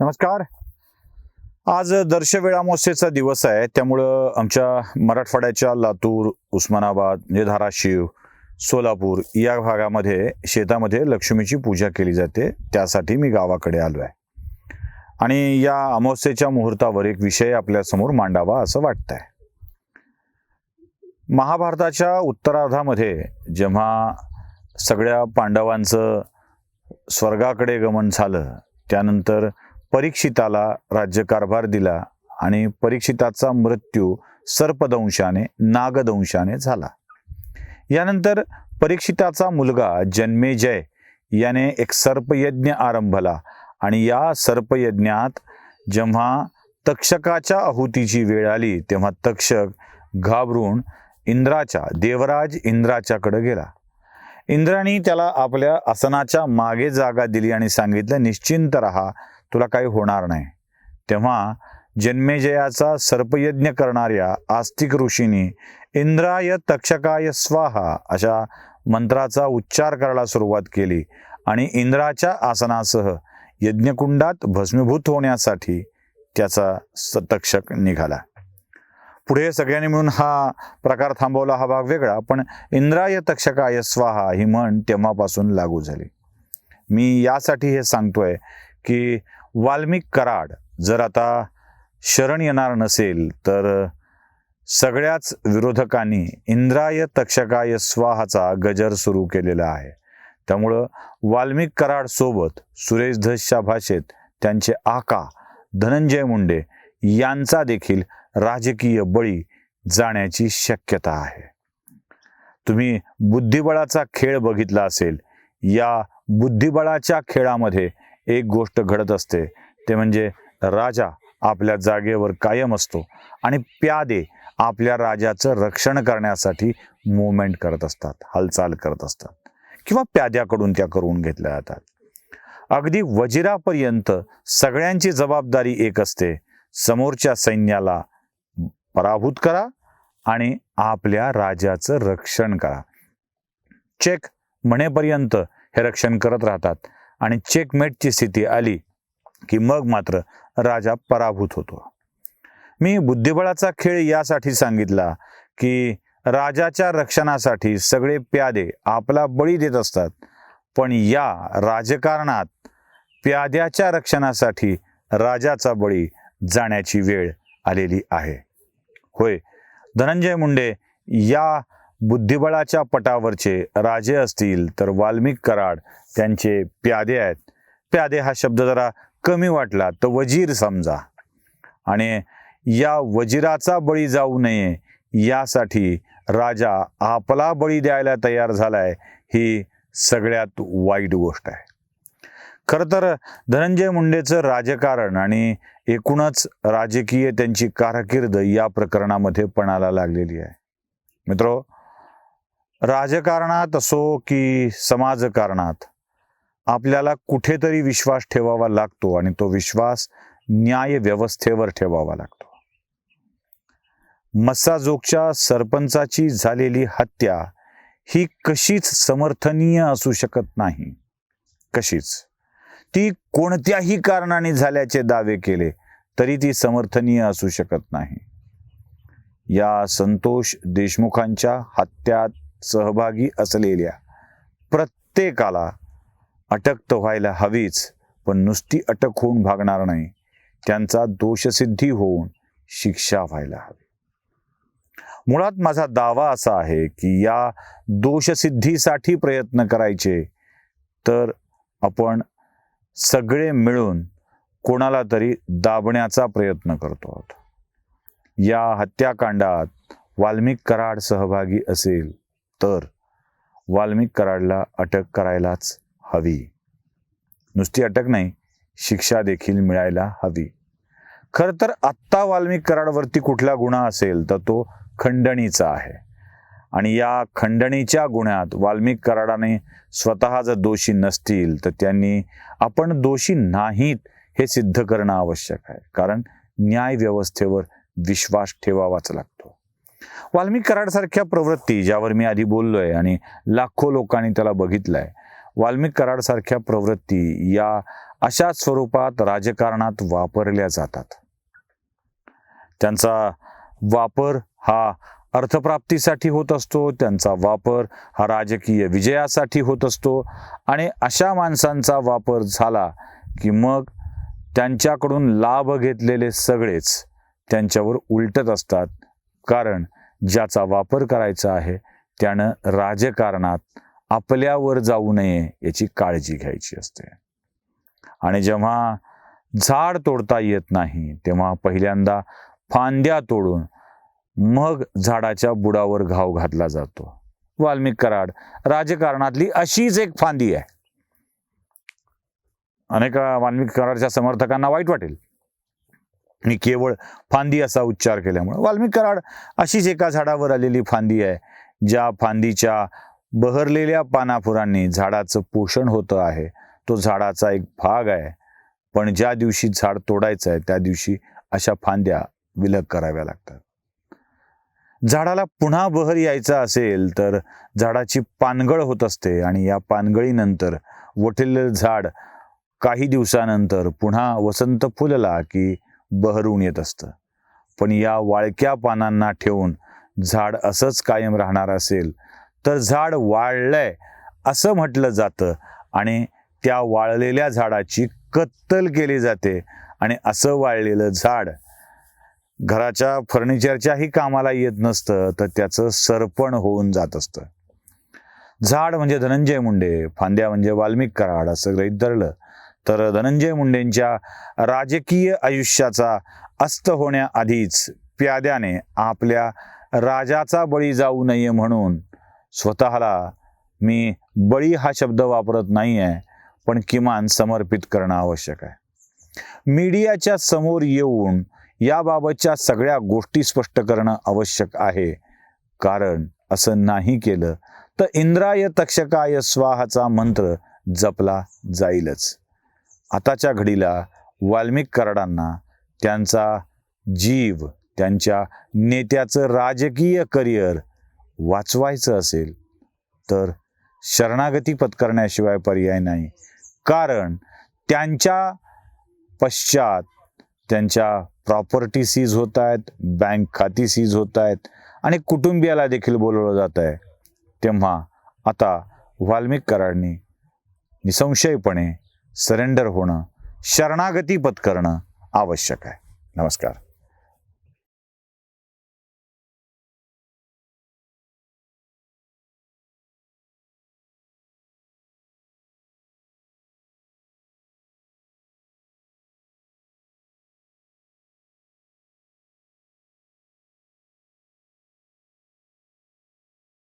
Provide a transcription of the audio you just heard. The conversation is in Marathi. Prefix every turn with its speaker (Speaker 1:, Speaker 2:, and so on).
Speaker 1: नमस्कार. आज दर्शवेळ अमावस्येचा दिवस आहे. त्यामुळं आमच्या मराठवाड्याच्या लातूर उस्मानाबाद म्हणजे धाराशिव सोलापूर या भागामध्ये शेतामध्ये लक्ष्मीची पूजा केली जाते. त्यासाठी मी गावाकडे आलो आहे आणि या अमावस्येच्या मुहूर्तावर एक विषय आपल्यासमोर मांडावा असं वाटतंय. महाभारताच्या उत्तरार्धामध्ये जेव्हा सगळ्या पांडवांचं स्वर्गाकडे गमन झालं त्यानंतर परीक्षिताला राज्यकारभार दिला आणि परीक्षिताचा मृत्यू सर्पदंशाने नागदंशाने झाला. यानंतर परीक्षिताचा मुलगा जन्मेजय याने एक सर्पयज्ञ आरंभला आणि या सर्पयज्ञात जेव्हा तक्षकाच्या आहुतीची वेळ आली तेव्हा तक्षक घाबरून इंद्राच्या देवराज इंद्राच्याकडे गेला. इंद्राने त्याला आपल्या आसनाच्या मागे जागा दिली आणि सांगितलं निश्चिंत राहा तुला काही होणार नाही. तेव्हा जन्मेजयाचा सर्पयज्ञ करणाऱ्या आस्तिक ऋषींनी इंद्राय तक्षकाय स्वाहा अशा मंत्राचा उच्चार करायला सुरुवात केली आणि इंद्राच्या आसनासह यज्ञकुंडात भस्मीभूत होण्यासाठी त्याचा स- तक्षक निघाला. पुढे सगळ्यांनी मिळून हा प्रकार थांबवला हा भाग वेगळा पण इंद्राय तक्षकाय स्वाहा ही म्हण तेव्हापासून लागू झाली. मी यासाठी हे सांगतोय की वाल्मिक कराड. जर आता शरण येणार नसेल तर सगळ्याच विरोधकांनी इंद्राय तक्षकाय स्वाहाचा गजर सुरू केलेला आहे. त्यामुळं वाल्मिक कराड सोबत सुरेश धसच्या भाषेत त्यांचे आका धनंजय मुंडे यांचा देखील राजकीय बळी जाण्याची शक्यता आहे. तुम्ही बुद्धिबळाचा खेळ बघितला असेल या बुद्धिबळाच्या खेळामध्ये एक गोष्ट घडत असते. ते म्हणजे राजा आपल्या जागेवर कायम असतो आणि प्यादे आपल्या राजाचं रक्षण करण्यासाठी मुवमेंट करत असतात हालचाल करत असतात. किंवा प्याद्याकडून त्या करून घेतल्या जातात. अगदी वजिरापर्यंत सगळ्यांची जबाबदारी एक असते. समोरच्या सैन्याला पराभूत करा आणि आपल्या राजाचं रक्षण करा. चेक म्हणेपर्यंत हे रक्षण करत राहतात. आणि चेकमेटची स्थिती आली की मग मात्र राजा पराभूत होतो. मी बुद्धिबळाचा खेळ यासाठी सांगितला की राजाच्या रक्षणासाठी सगळे प्यादे आपला बळी देत असतात पण या राजकारणात प्याद्याच्या रक्षणासाठी राजाचा बळी जाण्याची वेळ आलेली आहे. होय धनंजय मुंडे या बुद्धिबळाच्या पटावरचे राजे असतील तर वाल्मिक कराड त्यांचे प्यादे आहेत. प्यादे हा शब्द जरा कमी वाटला तर वजीर समजा. आणि या वजिराचा बळी जाऊ नये यासाठी राजा आपला बळी द्यायला तयार झालाय ही सगळ्यात वाईट गोष्ट आहे. खरं तर धनंजय मुंडेचं राजकारण आणि एकूणच राजकीय त्यांची कारकीर्द या प्रकरणामध्ये पणाला लागलेली आहे. मित्रो राजकारणात असो की समाजकारणात आपल्याला कुठेतरी विश्वास ठेवावा लागतो आणि तो विश्वास न्याय व्यवस्थेवर ठेवावा लागतो. मस्साजोगच्या सरपंचाची झालेली हत्या ही कशीच समर्थनीय असू शकत नाही. कशीच. ती कोणत्याही कारणाने झाल्याचे दावे केले तरी ती समर्थनीय असू शकत नाही. या संतोष देशमुखांच्या हत्यात सहभागी असलेल्या प्रत्येकाला अटक तर व्हायला हवीच पण नुसती अटक होऊन भागणार नाही. त्यांचा दोषसिद्धी होऊन शिक्षा व्हायला हवी. मुळात माझा दावा असा आहे की या दोषसिद्धीसाठी प्रयत्न करायचे तर आपण सगळे मिळून कोणाला तरी दाबण्याचा प्रयत्न करतो आहोत. या हत्याकांडात वाल्मिक कराड सहभागी असेल तर वाल्मिक कराडला अटक करायलाच हवी. नुसती अटक नाही शिक्षा देखील मिळायला हवी. खरं तर आत्ता वाल्मिक कराडवरती कुठला गुन्हा असेल तर तो खंडणीचा आहे. आणि या खंडणीच्या गुन्ह्यात वाल्मिक कराडाने स्वतः जर दोषी नसतील तर त्यांनी आपण दोषी नाहीत हे सिद्ध करणं आवश्यक आहे. कारण न्याय व्यवस्थेवर विश्वास ठेवावाच लागतो. वाल्मिक कराडसारख्या प्रवृत्ती ज्यावर मी आधी बोललोय आणि लाखो लोकांनी त्याला बघितलंय वाल्मिक कराडसारख्या प्रवृत्ती या अशा स्वरूपात राजकारणात वापरल्या जातात. त्यांचा वापर हा अर्थप्राप्तीसाठी होत असतो त्यांचा वापर हा राजकीय विजयासाठी होत असतो आणि अशा माणसांचा वापर झाला की मग त्यांच्याकडून लाभ घेतलेले सगळेच त्यांच्यावर उलटत असतात. कारण ज्याचा वापर करायचा आहे त्यानं राजकारणात आपल्यावर जाऊ नये याची काळजी घ्यायची असते. आणि जेव्हा झाड तोडता येत नाही तेव्हा पहिल्यांदा फांद्या तोडून मग झाडाच्या बुडावर घाव घातला जातो. वाल्मिक कराड राजकारणातली अशीच एक फांदी आहे. अनेक वाल्मिक कराडच्या समर्थकांना वाईट वाटेल. आणि केवळ फांदी असा उच्चार केल्यामुळे. वाल्मिक कराड अशीच एका झाडावर आलेली फांदी आहे ज्या फांदीच्या बहरलेल्या पानाफुरांनी झाडाचं पोषण होतं आहे. तो झाडाचा एक भाग आहे पण ज्या दिवशी झाड तोडायचं आहे त्या दिवशी अशा फांद्या विलग कराव्या लागतात. झाडाला पुन्हा बहर यायचा असेल तर झाडाची पानगळ होत असते आणि या पानगळीनंतर वठलेलं झाड काही दिवसानंतर पुन्हा वसंत फुलला की बहरून येत असतं. पण या वाळक्या पानांना ठेवून झाड असंच कायम राहणार असेल तर झाड वाळलंय असं म्हटलं जातं आणि त्या वाळलेल्या झाडाची कत्तल केली जाते आणि असं वाळलेलं झाड घराच्या फर्निचरच्याही कामाला येत नसतं तर त्याचं सरपण होऊन जात असतं. झाड म्हणजे धनंजय मुंडे फांद्या म्हणजे वाल्मिक कराड असं गृहित धरलं तर धनंजय मुंडेंच्या राजकीय आयुष्याचा अस्त होण्याआधीच प्याद्याने आपल्या राजाचा बळी जाऊ नये म्हणून स्वतःला मी बळी हा शब्द वापरत नाही आहे पण किमान समर्पित करणं आवश्यक आहे. मीडियाच्या समोर येऊन याबाबतच्या सगळ्या गोष्टी स्पष्ट करणं आवश्यक आहे. कारण असं नाही केलं तर इंद्राय तक्षकाय स्वाहाचा मंत्र जपला जाईलच. आताच्या घडीला वाल्मिक कराडांना त्यांचा जीव त्यांच्या नेत्याचं राजकीय करिअर वाचवायचं असेल तर शरणागती पत्करण्याशिवाय पर्याय नाही. कारण त्यांच्या पश्चात त्यांच्या प्रॉपर्टी सीज होत आहेत बँक खाती सीज होत आहेत आणि कुटुंबियाला देखील बोलवलं जात आहे. तेव्हा आता वाल्मिक कराडनी निसंशयपणे सरेंडर होणं शरणागती पत्करणं आवश्यक आहे. नमस्कार.